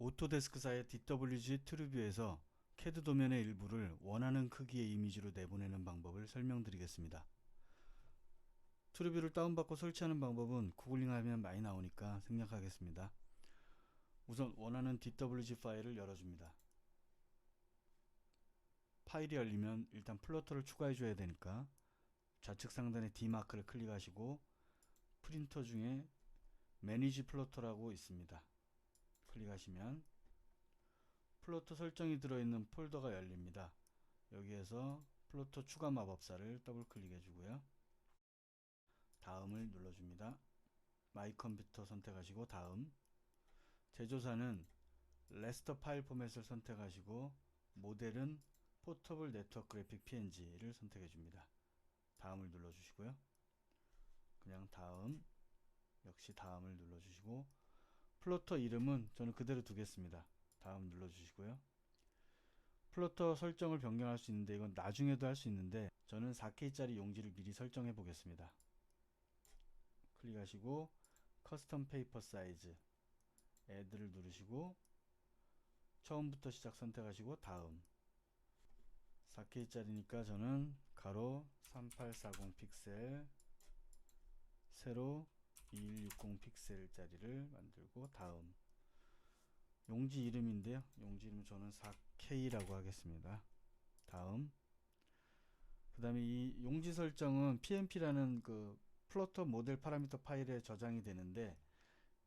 오토데스크사의 DWG 트루뷰에서 CAD 도면의 일부를 원하는 크기의 이미지로 내보내는 방법을 설명드리겠습니다. 트루뷰를 다운받고 설치하는 방법은 구글링 하면 많이 나오니까 생략하겠습니다. 우선 원하는 DWG 파일을 열어줍니다. 파일이 열리면 일단 플로터를 추가해 줘야 되니까 좌측 상단의 D 마크를 클릭하시고 프린터 중에 매니지 플로터라고 있습니다. 클릭하시면 플로터 설정이 들어있는 폴더가 열립니다. 여기에서 플로터 추가 마법사를 더블 클릭해 주고요. 다음을 눌러줍니다. 마이 컴퓨터 선택하시고 다음 제조사는 레스터 파일 포맷을 선택하시고 모델은 포터블 네트워크 그래픽 PNG를 선택해 줍니다. 다음을 눌러 주시고요. 그냥 다음 역시 다음을 눌러 주시고 플로터 이름은 저는 그대로 두겠습니다. 다음 눌러 주시고요. 플로터 설정을 변경할 수 있는데 이건 나중에도 할 수 있는데 저는 4K짜리 용지를 미리 설정해 보겠습니다. 클릭하시고 커스텀 페이퍼 사이즈 애드를 누르시고 처음부터 시작 선택하시고 다음 4K짜리니까 저는 가로 3840 픽셀 세로 2160 픽셀짜리를 만들고 다음. 용지 이름인데요. 용지 이름 저는 4K라고 하겠습니다. 다음. 그 다음에 이 용지 설정은 PMP라는 그 플로터 모델 파라미터 파일에 저장이 되는데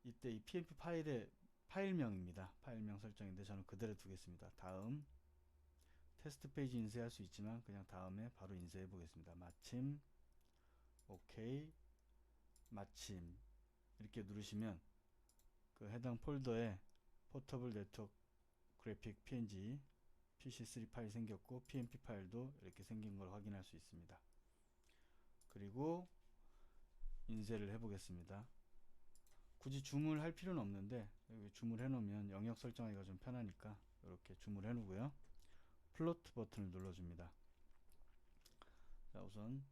이때 이 PMP 파일의 파일명입니다. 파일명 설정인데 저는 그대로 두겠습니다. 다음. 테스트 페이지 인쇄할 수 있지만 그냥 다음에 바로 인쇄해 보겠습니다. 마침. 오케이 마침 이렇게 누르시면 그 해당 폴더에 포터블 네트워크 그래픽 png pc3 파일 생겼고 pmp 파일도 이렇게 생긴 걸 확인할 수 있습니다. 그리고 인쇄를 해 보겠습니다. 굳이 줌을 할 필요는 없는데 여기 줌을 해 놓으면 영역 설정하기가 좀 편하니까 이렇게 줌을 해 놓고요. 플로트 버튼을 눌러줍니다. 자 우선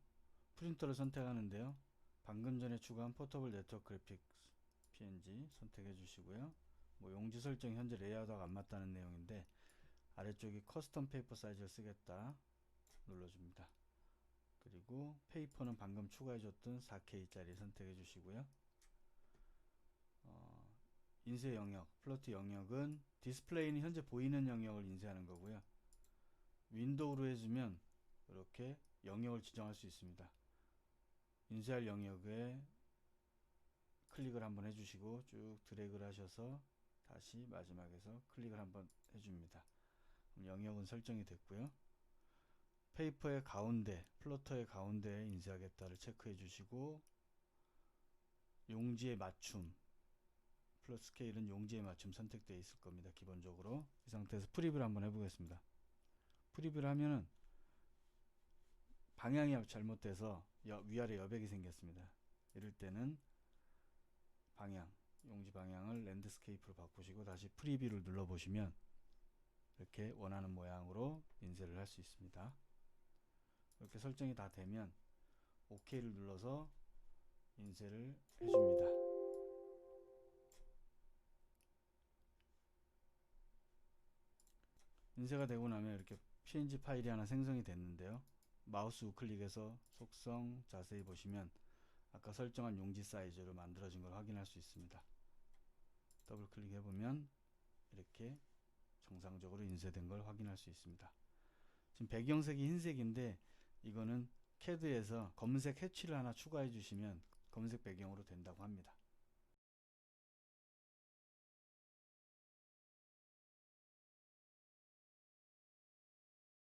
프린터를 선택하는데요 방금 전에 추가한 포터블 네트워크 그래픽 png 선택해 주시고요. 뭐 용지 설정 현재 레이아웃하고 안 맞다는 내용인데 아래쪽에 커스텀 페이퍼 사이즈를 쓰겠다 눌러줍니다. 그리고 페이퍼는 방금 추가해 줬던 4K 짜리 선택해 주시고요. 어, 인쇄 영역 플로트 영역은 디스플레이는 현재 보이는 영역을 인쇄하는 거고요. 윈도우로 해주면 이렇게 영역을 지정할 수 있습니다 인쇄할 영역에 클릭을 한번 해주시고 쭉 드래그를 하셔서 다시 마지막에서 클릭을 한번 해줍니다. 영역은 설정이 됐고요. 페이퍼의 가운데, 플로터의 가운데에 인쇄하겠다를 체크해 주시고 용지의 맞춤 플러스 스케일은 용지의 맞춤 선택되어 있을 겁니다. 기본적으로 이 상태에서 프리뷰를 한번 해보겠습니다. 프리뷰를 하면은 방향이 잘못돼서 여, 위아래 여백이 생겼습니다. 이럴 때는 방향, 용지 방향을 랜드스케이프로 바꾸시고 다시 프리뷰를 눌러 보시면 이렇게 원하는 모양으로 인쇄를 할 수 있습니다. 이렇게 설정이 다 되면 OK를 눌러서 인쇄를 해줍니다. 인쇄가 되고 나면 이렇게 png 파일이 하나 생성이 됐는데요. 마우스 우클릭해서 속성 자세히 보시면 아까 설정한 용지 사이즈로 만들어진 걸 확인할 수 있습니다. 더블 클릭해 보면 이렇게 정상적으로 인쇄된 걸 확인할 수 있습니다. 지금 배경색이 흰색인데 이거는 CAD에서 검은색 해치를 하나 추가해 주시면 검은색 배경으로 된다고 합니다.